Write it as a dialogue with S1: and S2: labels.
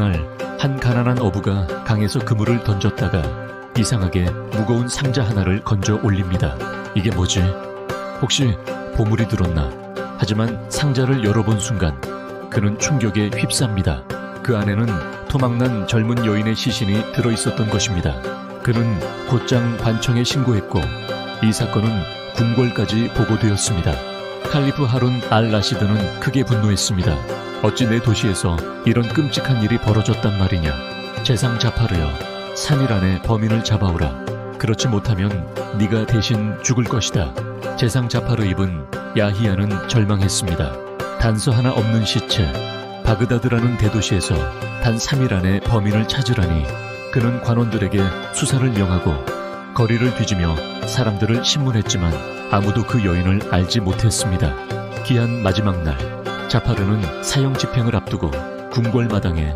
S1: 날 한 가난한 어부가 강에서 그물을 던졌다가 이상하게 무거운 상자 하나를 건져 올립니다. 이게 뭐지? 혹시 보물이 들었나? 하지만 상자를 열어본 순간 그는 충격에 휩쌉니다. 그 안에는 토막난 젊은 여인의 시신이 들어 있었던 것입니다. 그는 곧장 관청에 신고했고 이 사건은 궁궐까지 보고되었습니다. 칼리프 하룬 알 라시드는 크게 분노했습니다. 어찌 내 도시에서 이런 끔찍한 일이 벌어졌단 말이냐. 재상 자파르여, 3일 안에 범인을 잡아오라. 그렇지 못하면 네가 대신 죽을 것이다. 재상 자파르 입은 야히야는 절망했습니다. 단서 하나 없는 시체, 바그다드라는 대도시에서 단 3일 안에 범인을 찾으라니 그는 관원들에게 수사를 명하고 거리를 뒤지며 사람들을 신문했지만 아무도 그 여인을 알지 못했습니다. 기한 마지막 날, 자파르는 사형 집행을 앞두고 궁궐 마당에